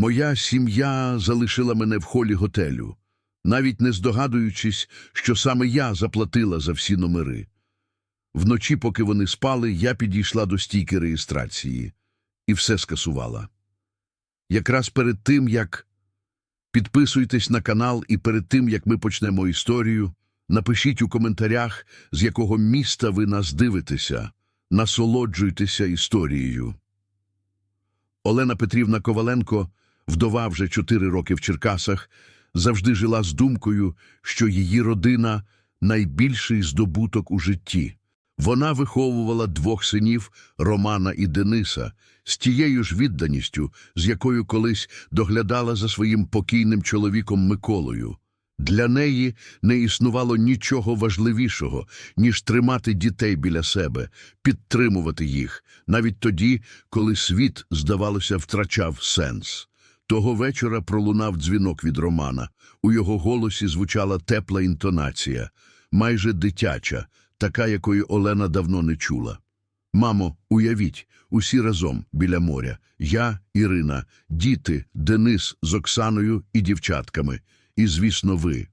Моя сім'я залишила мене в холі готелю, навіть не здогадуючись, що саме я заплатила за всі номери. Вночі, поки вони спали, я підійшла до стійки реєстрації і все скасувала. Якраз перед тим, як підписуйтесь на канал і перед тим, як ми почнемо історію, напишіть у коментарях, з якого міста ви нас дивитеся, насолоджуйтеся історією. Олена Петрівна Коваленко, вдова вже чотири роки в Черкасах, завжди жила з думкою, що її родина найбільший здобуток у житті. Вона виховувала двох синів Романа і Дениса з тією ж відданістю, з якою колись доглядала за своїм покійним чоловіком Миколою. Для неї не існувало нічого важливішого, ніж тримати дітей біля себе, підтримувати їх, навіть тоді, коли світ, здавалося, втрачав сенс. Того вечора пролунав дзвінок від Романа. У його голосі звучала тепла інтонація, майже дитяча, така, якої Олена давно не чула. Мамо, уявіть, усі разом біля моря. Я, Ірина, діти, Денис з Оксаною і дівчатками. І, звісно, ви.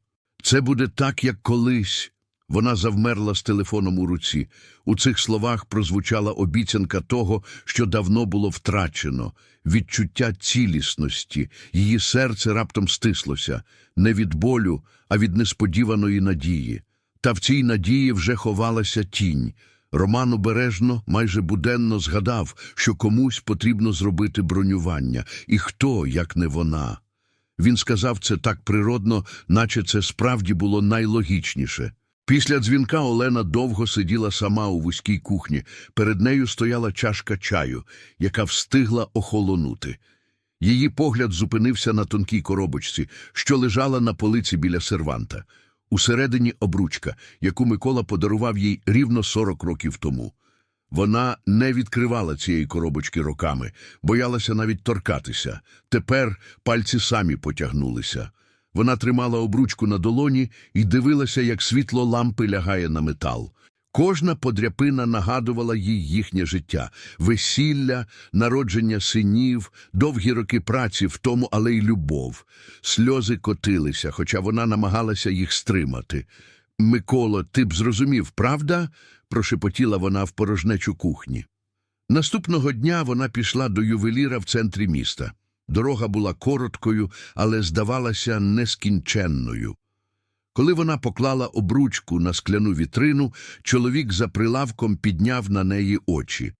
Це буде так, як колись. Вона завмерла з телефоном у руці. У цих словах прозвучала обіцянка того, що давно було втрачено, відчуття цілісності. Її серце раптом стислося, не від болю, а від несподіваної надії. Та в цій надії вже ховалася тінь. Роман обережно, майже буденно згадав, що комусь потрібно зробити бронювання. І хто, як не вона? Він сказав це так природно, наче це справді було найлогічніше. Після дзвінка Олена довго сиділа сама у вузькій кухні. Перед нею стояла чашка чаю, яка встигла охолонути. Її погляд зупинився на тонкій коробочці, що лежала на полиці біля серванта. Усередині обручка, яку Микола подарував їй рівно 40 років тому. Вона не відкривала цієї коробочки роками, боялася навіть торкатися. Тепер пальці самі потягнулися. Вона тримала обручку на долоні і дивилася, як світло лампи лягає на метал. Кожна подряпина нагадувала їй їхнє життя, весілля, народження синів, довгі роки праці в тому, але й любов. Сльози котилися, хоча вона намагалася їх стримати. Миколо, ти б зрозумів, правда? прошепотіла вона в порожнечу кухні. Наступного дня вона пішла до ювеліра в центрі міста. Дорога була короткою, але здавалася нескінченною. Коли вона поклала обручку на скляну вітрину, чоловік за прилавком підняв на неї очі.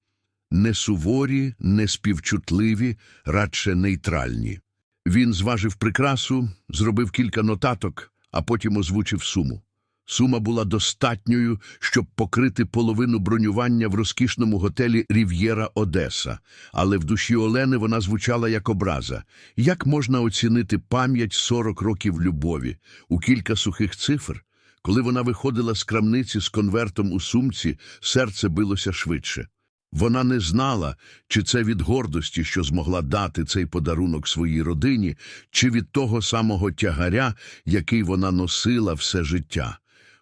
Не суворі, не співчутливі, радше нейтральні. Він зважив прикрасу, зробив кілька нотаток, а потім озвучив суму. Сума була достатньою, щоб покрити половину бронювання в розкішному готелі Рів'єра Одеса, але в душі Олени вона звучала як образа. Як можна оцінити пам'ять 40 років любові у кілька сухих цифр? Коли вона виходила з крамниці з конвертом у сумці, серце билося швидше. Вона не знала, чи це від гордості, що змогла дати цей подарунок своїй родині, чи від того самого тягаря, який вона носила все життя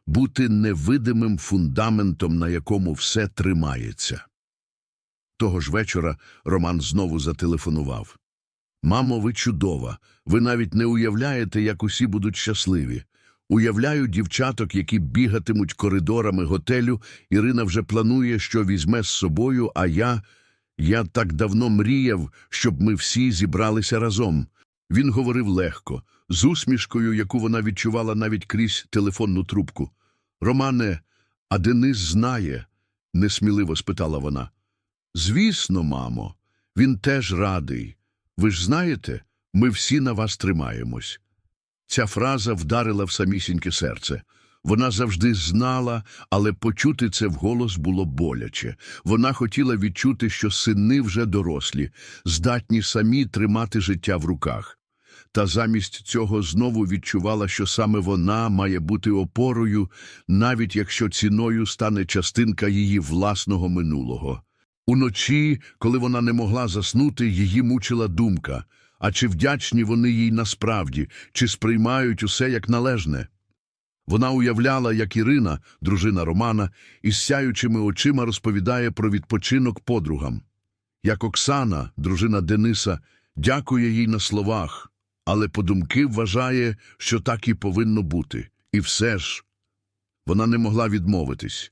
бути невидимим фундаментом, на якому все тримається. Того ж вечора Роман знову зателефонував. Мамо, ви чудова, ви навіть не уявляєте, як усі будуть щасливі. Уявляю дівчаток, які бігатимуть коридорами готелю. Ірина вже планує, що візьме з собою, а я. Я так давно мріяв, щоб ми всі зібралися разом. Він говорив легко, з усмішкою, яку вона відчувала навіть крізь телефонну трубку. Романе, а Денис знає? несміливо спитала вона. Звісно, мамо, він теж радий. Ви ж знаєте, ми всі на вас тримаємось. Ця фраза вдарила в самісіньке серце. Вона завжди знала, але почути це вголос було боляче. Вона хотіла відчути, що сини вже дорослі, здатні самі тримати життя в руках. Та замість цього знову відчувала, що саме вона має бути опорою, навіть якщо ціною стане частинка її власного минулого. Уночі, коли вона не могла заснути, її мучила думка а чи вдячні вони їй насправді, чи сприймають усе як належне? Вона уявляла, як Ірина, дружина Романа, із сяючими очима розповідає про відпочинок подругам, як Оксана, дружина Дениса, дякує їй на словах, але по думки вважає, що так і повинно бути. І все ж вона не могла відмовитись.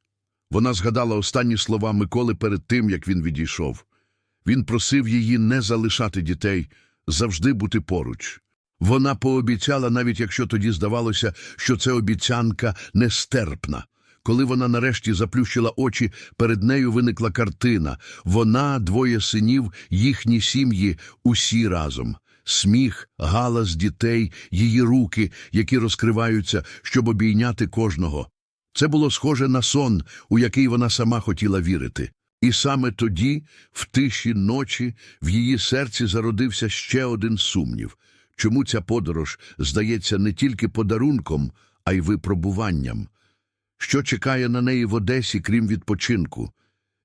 Вона згадала останні слова Миколи перед тим, як він відійшов. Він просив її не залишати дітей, завжди бути поруч. Вона пообіцяла, навіть якщо тоді здавалося, що це обіцянка нестерпна. Коли вона нарешті заплющила очі, перед нею виникла картина. Вона, двоє синів, їхні сім'ї, усі разом. Сміх, галас дітей, її руки, які розкриваються, щоб обійняти кожного. Це було схоже на сон, у який вона сама хотіла вірити. І саме тоді, в тиші ночі, в її серці зародився ще один сумнів. Чому ця подорож здається не тільки подарунком, а й випробуванням? Що чекає на неї в Одесі, крім відпочинку?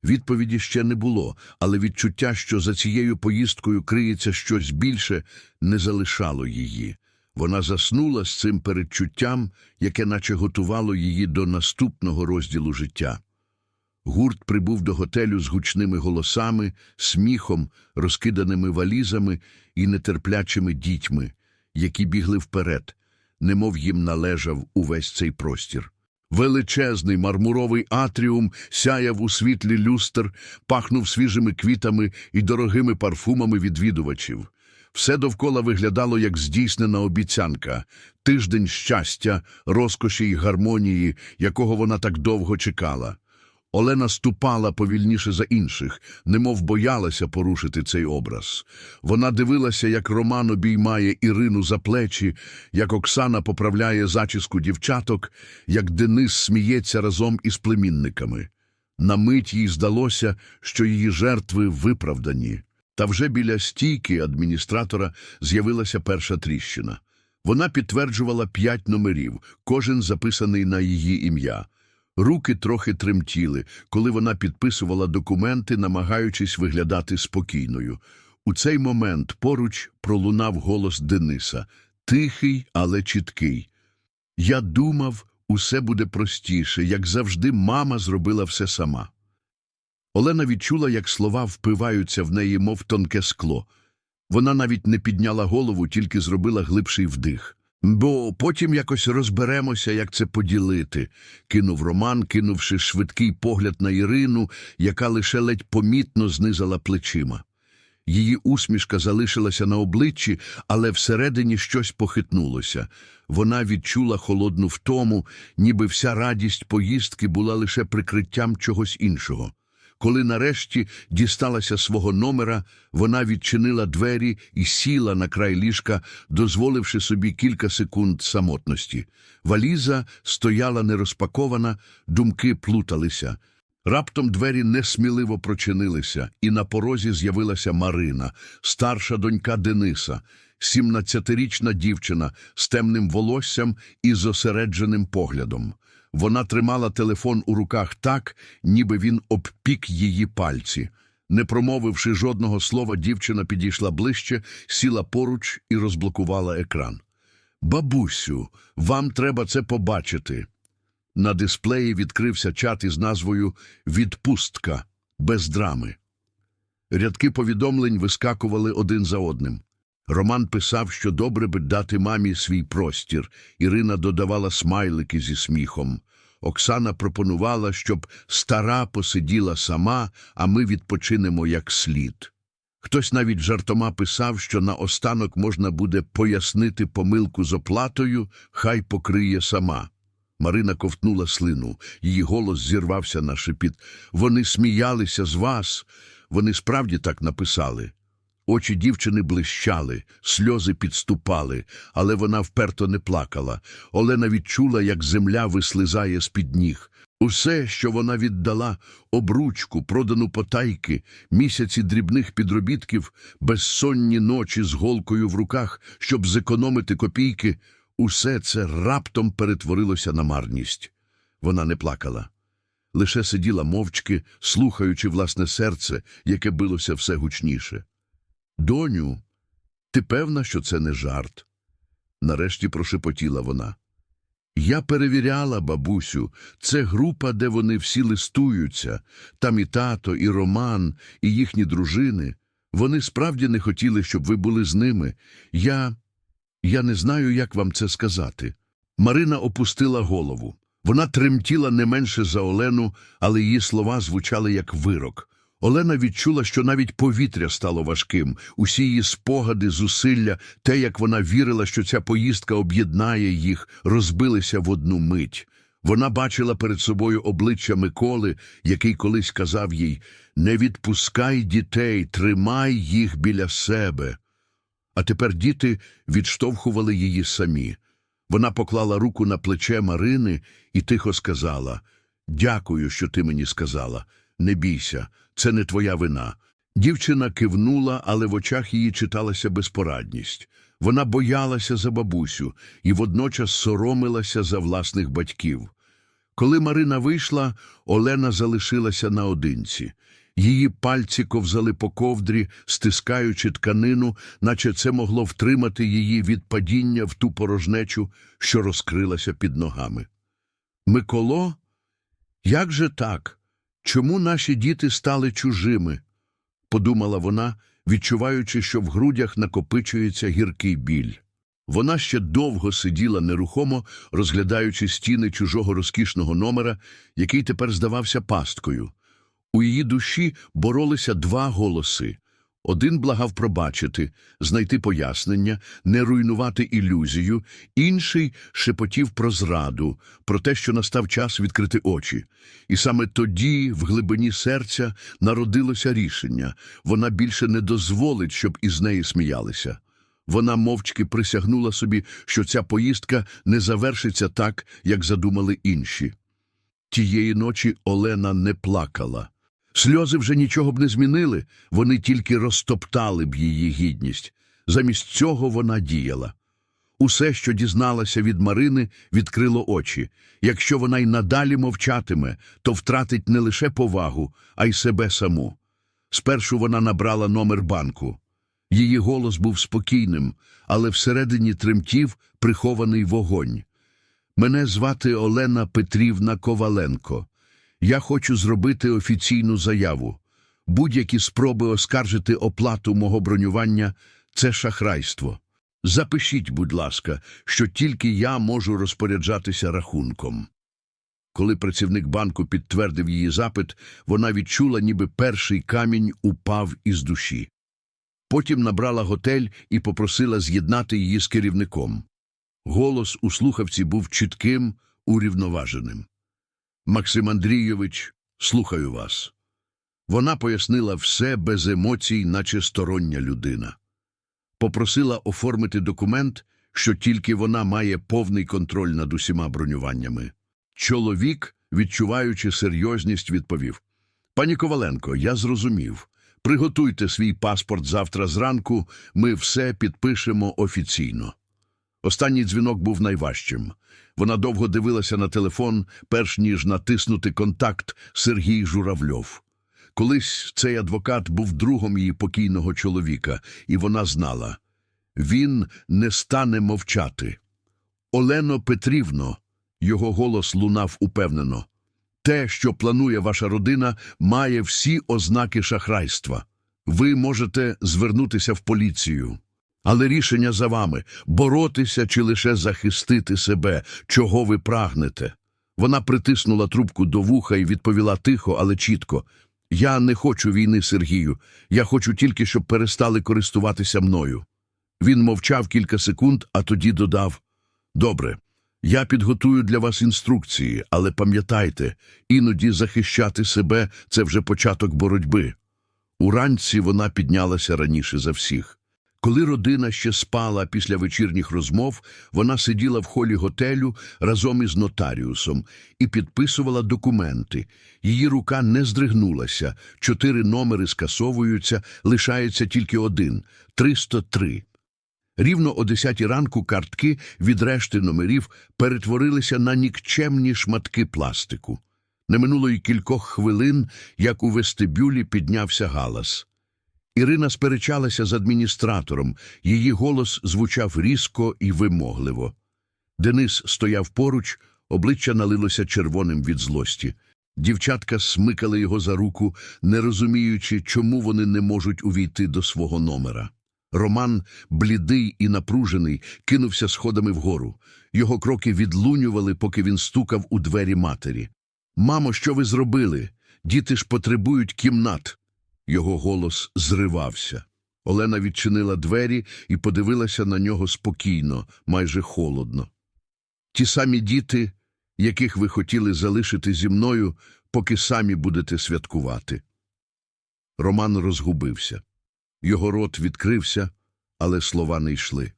Відповіді ще не було, але відчуття, що за цією поїздкою криється щось більше, не залишало її. Вона заснула з цим передчуттям, яке наче готувало її до наступного розділу життя. Гурт прибув до готелю з гучними голосами, сміхом, розкиданими валізами і нетерплячими дітьми, які бігли вперед, немов їм належав увесь цей простір. Величезний мармуровий атріум сяяв у світлі люстр, пахнув свіжими квітами і дорогими парфумами відвідувачів. Все довкола виглядало як здійснена обіцянка, тиждень щастя, розкоші й гармонії, якого вона так довго чекала. Олена ступала повільніше за інших, немов боялася порушити цей образ. Вона дивилася, як Роман обіймає Ірину за плечі, як Оксана поправляє зачіску дівчаток, як Денис сміється разом із племінниками. На мить їй здалося, що її жертви виправдані. Та вже біля стійки адміністратора з'явилася перша тріщина. Вона підтверджувала п'ять номерів, кожен записаний на її ім'я. Руки трохи тремтіли, коли вона підписувала документи, намагаючись виглядати спокійною. У цей момент поруч пролунав голос Дениса, тихий, але чіткий. Я думав, усе буде простіше, як завжди, мама зробила все сама. Олена відчула, як слова впиваються в неї, мов тонке скло. Вона навіть не підняла голову, тільки зробила глибший вдих. Бо потім якось розберемося, як це поділити, кинув Роман, кинувши швидкий погляд на Ірину, яка лише ледь помітно знизала плечима. Її усмішка залишилася на обличчі, але всередині щось похитнулося. Вона відчула холодну втому, ніби вся радість поїздки була лише прикриттям чогось іншого. Коли нарешті дісталася свого номера, вона відчинила двері і сіла на край ліжка, дозволивши собі кілька секунд самотності. Валіза стояла нерозпакована, думки плуталися. Раптом двері несміливо прочинилися, і на порозі з'явилася Марина, старша донька Дениса, сімнадцятирічна дівчина з темним волоссям і зосередженим поглядом. Вона тримала телефон у руках так, ніби він обпік її пальці. Не промовивши жодного слова, дівчина підійшла ближче, сіла поруч і розблокувала екран. Бабусю, вам треба це побачити. На дисплеї відкрився чат із назвою Відпустка без драми. Рядки повідомлень вискакували один за одним. Роман писав, що добре би дати мамі свій простір. Ірина додавала смайлики зі сміхом. Оксана пропонувала, щоб стара посиділа сама, а ми відпочинемо як слід. Хтось навіть жартома писав, що наостанок можна буде пояснити помилку з оплатою, хай покриє сама. Марина ковтнула слину, її голос зірвався на шепіт. Вони сміялися з вас. Вони справді так написали. Очі дівчини блищали, сльози підступали, але вона вперто не плакала. Олена відчула, як земля вислизає з-під ніг. Усе, що вона віддала, обручку, продану потайки, місяці дрібних підробітків, безсонні ночі з голкою в руках, щоб зекономити копійки, усе це раптом перетворилося на марність. Вона не плакала. Лише сиділа мовчки, слухаючи власне серце, яке билося все гучніше. Доню, ти певна, що це не жарт? Нарешті прошепотіла вона. Я перевіряла, бабусю, це група, де вони всі листуються. Там і тато, і Роман, і їхні дружини. Вони справді не хотіли, щоб ви були з ними. Я. Я не знаю, як вам це сказати. Марина опустила голову. Вона тремтіла не менше за Олену, але її слова звучали як вирок. Олена відчула, що навіть повітря стало важким, усі її спогади, зусилля, те, як вона вірила, що ця поїздка об'єднає їх, розбилися в одну мить. Вона бачила перед собою обличчя Миколи, який колись казав їй «Не відпускай дітей, тримай їх біля себе». А тепер діти відштовхували її самі. Вона поклала руку на плече Марини і тихо сказала «Дякую, що ти мені сказала. Не бійся, це не твоя вина». Дівчина кивнула, але в очах її читалася безпорадність. Вона боялася за бабусю і водночас соромилася за власних батьків. Коли Марина вийшла, Олена залишилася наодинці. Її пальці ковзали по ковдрі, стискаючи тканину, наче це могло втримати її від падіння в ту порожнечу, що розкрилася під ногами. Миколо? Як же так? Чому наші діти стали чужими? подумала вона, відчуваючи, що в грудях накопичується гіркий біль. Вона ще довго сиділа нерухомо, розглядаючи стіни чужого розкішного номера, який тепер здавався пасткою. У її душі боролися два голоси. Один благав пробачити, знайти пояснення, не руйнувати ілюзію, інший шепотів про зраду, про те, що настав час відкрити очі. І саме тоді, в глибині серця, народилося рішення вона більше не дозволить, щоб із неї сміялися. Вона мовчки присягнула собі, що ця поїздка не завершиться так, як задумали інші. Тієї ночі Олена не плакала. Сльози вже нічого б не змінили, вони тільки розтоптали б її гідність. Замість цього вона діяла. Усе, що дізналася від Марини, відкрило очі. Якщо вона й надалі мовчатиме, то втратить не лише повагу, а й себе саму. Спершу вона набрала номер банку. Її голос був спокійним, але всередині тремтів прихований вогонь. Мене звати Олена Петрівна Коваленко. Я хочу зробити офіційну заяву. Будь-які спроби оскаржити оплату мого бронювання це шахрайство. Запишіть, будь ласка, що тільки я можу розпоряджатися рахунком. Коли працівник банку підтвердив її запит, вона відчула, ніби перший камінь упав із душі. Потім набрала готель і попросила з'єднати її з керівником. Голос у слухавці був чітким, урівноваженим. Максим Андрійович, слухаю вас. Вона пояснила все без емоцій, наче стороння людина. Попросила оформити документ, що тільки вона має повний контроль над усіма бронюваннями. Чоловік, відчуваючи серйозність, відповів Пані Коваленко, я зрозумів. Приготуйте свій паспорт завтра зранку, ми все підпишемо офіційно. Останній дзвінок був найважчим. Вона довго дивилася на телефон, перш ніж натиснути контакт Сергій Журавльов. Колись цей адвокат був другом її покійного чоловіка, і вона знала. Він не стане мовчати. Олено Петрівно, його голос лунав упевнено. Те, що планує ваша родина, має всі ознаки шахрайства. Ви можете звернутися в поліцію. Але рішення за вами – боротися чи лише захистити себе, чого ви прагнете. Вона притиснула трубку до вуха і відповіла тихо, але чітко. Я не хочу війни, Сергію. Я хочу тільки, щоб перестали користуватися мною. Він мовчав кілька секунд, а тоді додав. Добре, я підготую для вас інструкції, але пам'ятайте, іноді захищати себе – це вже початок боротьби. Уранці вона піднялася раніше за всіх. Коли родина ще спала після вечірніх розмов, вона сиділа в холі готелю разом із нотаріусом і підписувала документи. Її рука не здригнулася, чотири номери скасовуються, лишається тільки один – 303. Рівно о 10 ранку картки від решти номерів перетворилися на нікчемні шматки пластику. Не минуло й кількох хвилин, як у вестибюлі піднявся галас. Ірина сперечалася з адміністратором, її голос звучав різко і вимогливо. Денис стояв поруч, обличчя налилося червоним від злості. Дівчатка смикали його за руку, не розуміючи, чому вони не можуть увійти до свого номера. Роман, блідий і напружений, кинувся сходами вгору. Його кроки відлунювали, поки він стукав у двері матері. Мамо, що ви зробили? Діти ж потребують кімнат. Його голос зривався. Олена відчинила двері і подивилася на нього спокійно, майже холодно. Ті самі діти, яких ви хотіли залишити зі мною, поки самі будете святкувати. Роман розгубився. Його рот відкрився, але слова не йшли.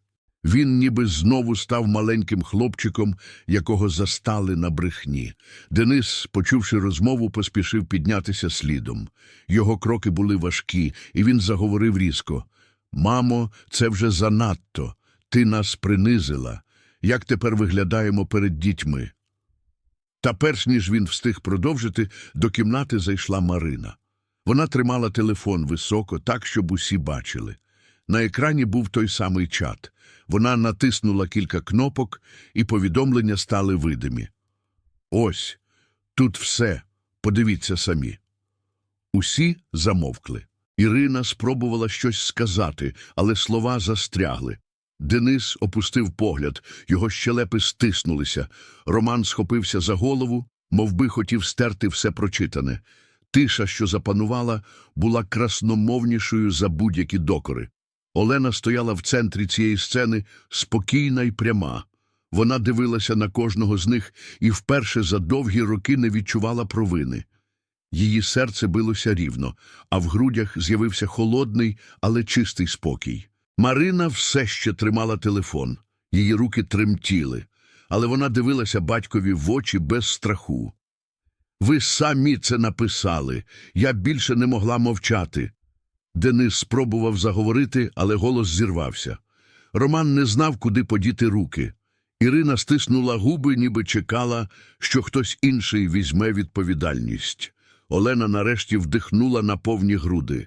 Він ніби знову став маленьким хлопчиком, якого застали на брехні. Денис, почувши розмову, поспішив піднятися слідом. Його кроки були важкі, і він заговорив різко. Мамо, це вже занадто. Ти нас принизила. Як тепер виглядаємо перед дітьми? Та перш ніж він встиг продовжити, до кімнати зайшла Марина. Вона тримала телефон високо, так, щоб усі бачили. На екрані був той самий чат. Вона натиснула кілька кнопок, і повідомлення стали видимі. Ось, тут все. Подивіться самі. Усі замовкли. Ірина спробувала щось сказати, але слова застрягли. Денис опустив погляд, його щелепи стиснулися. Роман схопився за голову, мов би хотів стерти все прочитане. Тиша, що запанувала, була красномовнішою за будь-які докори. Олена стояла в центрі цієї сцени, спокійна і пряма. Вона дивилася на кожного з них і вперше за довгі роки не відчувала провини. Її серце билося рівно, а в грудях з'явився холодний, але чистий спокій. Марина все ще тримала телефон, її руки тремтіли, але вона дивилася батькові в очі без страху. Ви самі це написали, я більше не могла мовчати. Денис спробував заговорити, але голос зірвався. Роман не знав, куди подіти руки. Ірина стиснула губи, ніби чекала, що хтось інший візьме відповідальність. Олена нарешті вдихнула на повні груди.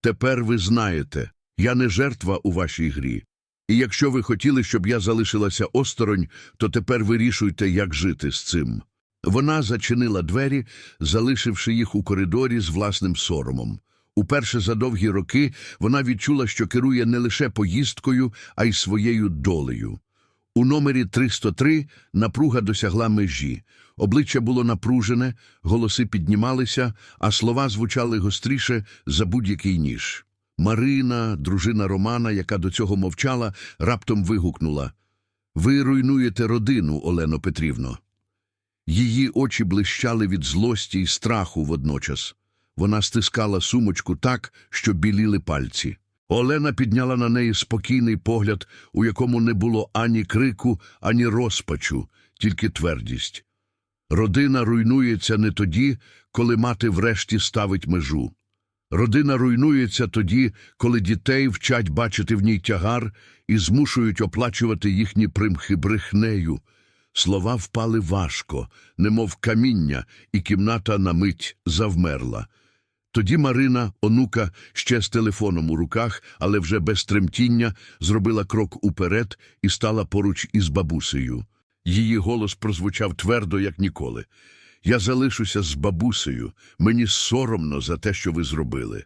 Тепер ви знаєте, я не жертва у вашій грі. І якщо ви хотіли, щоб я залишилася осторонь, то тепер вирішуйте, як жити з цим. Вона зачинила двері, залишивши їх у коридорі з власним соромом. Уперше за довгі роки вона відчула, що керує не лише поїздкою, а й своєю долею. У номері 303 напруга досягла межі. Обличчя було напружене, голоси піднімалися, а слова звучали гостріше за будь-який ніж. Марина, дружина Романа, яка до цього мовчала, раптом вигукнула Ви руйнуєте родину, Олено Петрівно. Її очі блищали від злості і страху водночас. Вона стискала сумочку так, що біліли пальці. Олена підняла на неї спокійний погляд, у якому не було ані крику, ані розпачу, тільки твердість. Родина руйнується не тоді, коли мати врешті ставить межу. Родина руйнується тоді, коли дітей вчать бачити в ній тягар і змушують оплачувати їхні примхи брехнею. Слова впали важко, немов каміння, і кімната на мить завмерла. Тоді Марина, онука, ще з телефоном у руках, але вже без тремтіння, зробила крок уперед і стала поруч із бабусею. Її голос прозвучав твердо, як ніколи. Я залишуся з бабусею, мені соромно за те, що ви зробили.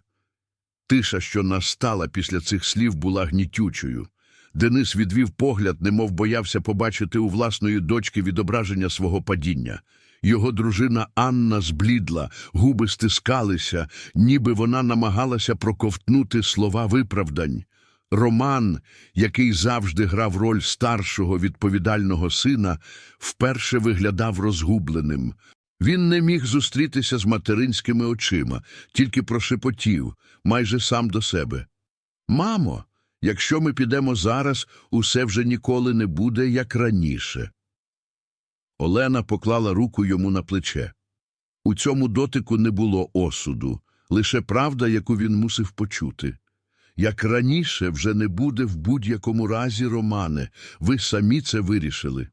Тиша, що настала після цих слів, була гнітючою. Денис відвів погляд, немов боявся побачити у власної дочки відображення свого падіння. Його дружина Анна зблідла, губи стискалися, ніби вона намагалася проковтнути слова виправдань. Роман, який завжди грав роль старшого відповідального сина, вперше виглядав розгубленим. Він не міг зустрітися з материнськими очима, тільки прошепотів, майже сам до себе. Мамо, якщо ми підемо зараз, усе вже ніколи не буде, як раніше. Олена поклала руку йому на плече. У цьому дотику не було осуду, лише правда, яку він мусив почути. Як раніше вже не буде в будь-якому разі, Романе, ви самі це вирішили.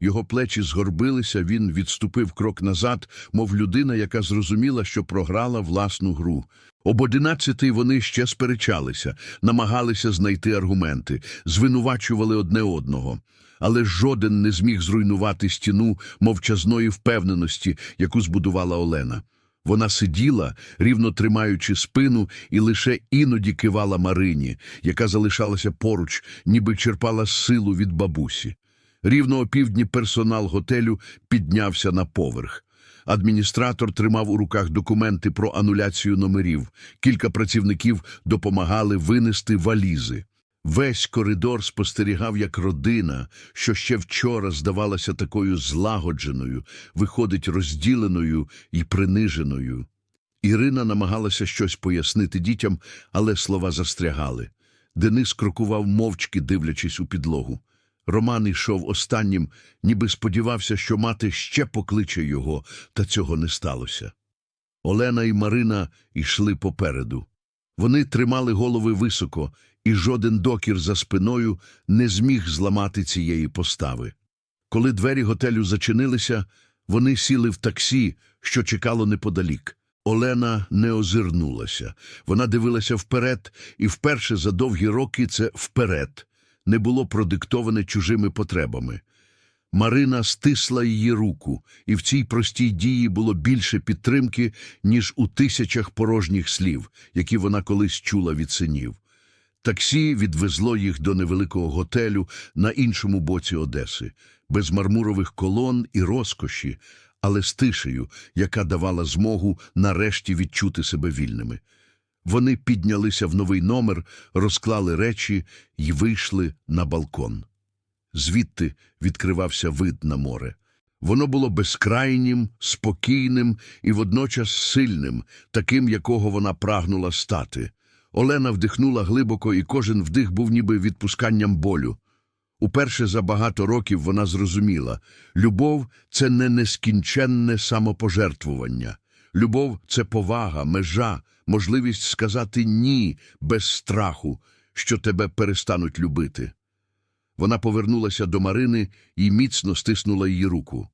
Його плечі згорбилися, він відступив крок назад, мов людина, яка зрозуміла, що програла власну гру. Об одинадцятий вони ще сперечалися, намагалися знайти аргументи, звинувачували одне одного. Але жоден не зміг зруйнувати стіну мовчазної впевненості, яку збудувала Олена. Вона сиділа, рівно тримаючи спину, і лише іноді кивала Марині, яка залишалася поруч, ніби черпала силу від бабусі. Рівно опівдні персонал готелю піднявся на поверх. Адміністратор тримав у руках документи про ануляцію номерів. Кілька працівників допомагали винести валізи. Весь коридор спостерігав, як родина, що ще вчора здавалася такою злагодженою, виходить розділеною і приниженою. Ірина намагалася щось пояснити дітям, але слова застрягали. Денис крокував мовчки, дивлячись у підлогу. Роман йшов останнім, ніби сподівався, що мати ще покличе його, та цього не сталося. Олена і Марина йшли попереду. Вони тримали голови високо, і жоден докір за спиною не зміг зламати цієї постави. Коли двері готелю зачинилися, вони сіли в таксі, що чекало неподалік. Олена не озирнулася. Вона дивилася вперед, і вперше за довгі роки це вперед не було продиктоване чужими потребами. Марина стисла її руку, і в цій простій дії було більше підтримки, ніж у тисячах порожніх слів, які вона колись чула від синів. Таксі відвезло їх до невеликого готелю на іншому боці Одеси, без мармурових колон і розкоші, але з тишею, яка давала змогу нарешті відчути себе вільними. Вони піднялися в новий номер, розклали речі і вийшли на балкон. Звідти відкривався вид на море. Воно було безкрайнім, спокійним і водночас сильним, таким, якого вона прагнула стати. Олена вдихнула глибоко, і кожен вдих був ніби відпусканням болю. Уперше за багато років вона зрозуміла – любов – це не нескінченне самопожертвування. Любов – це повага, межа, можливість сказати «ні» без страху, що тебе перестануть любити. Вона повернулася до Марини і міцно стиснула її руку.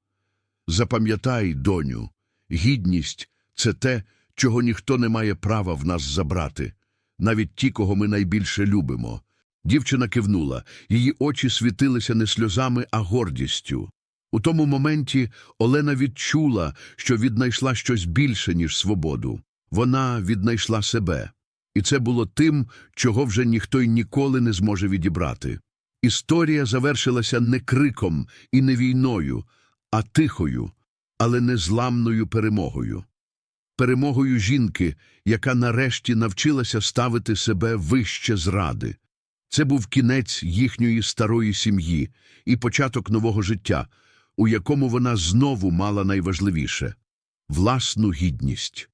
Запам'ятай, доню, гідність – це те, чого ніхто не має права в нас забрати, навіть ті, кого ми найбільше любимо. Дівчина кивнула, її очі світилися не сльозами, а гордістю. У тому моменті Олена відчула, що віднайшла щось більше, ніж свободу. Вона віднайшла себе. І це було тим, чого вже ніхто й ніколи не зможе відібрати. Історія завершилася не криком і не війною, а тихою, але незламною перемогою. Перемогою жінки, яка нарешті навчилася ставити себе вище зради. Це був кінець їхньої старої сім'ї і початок нового життя, у якому вона знову мала найважливіше – власну гідність.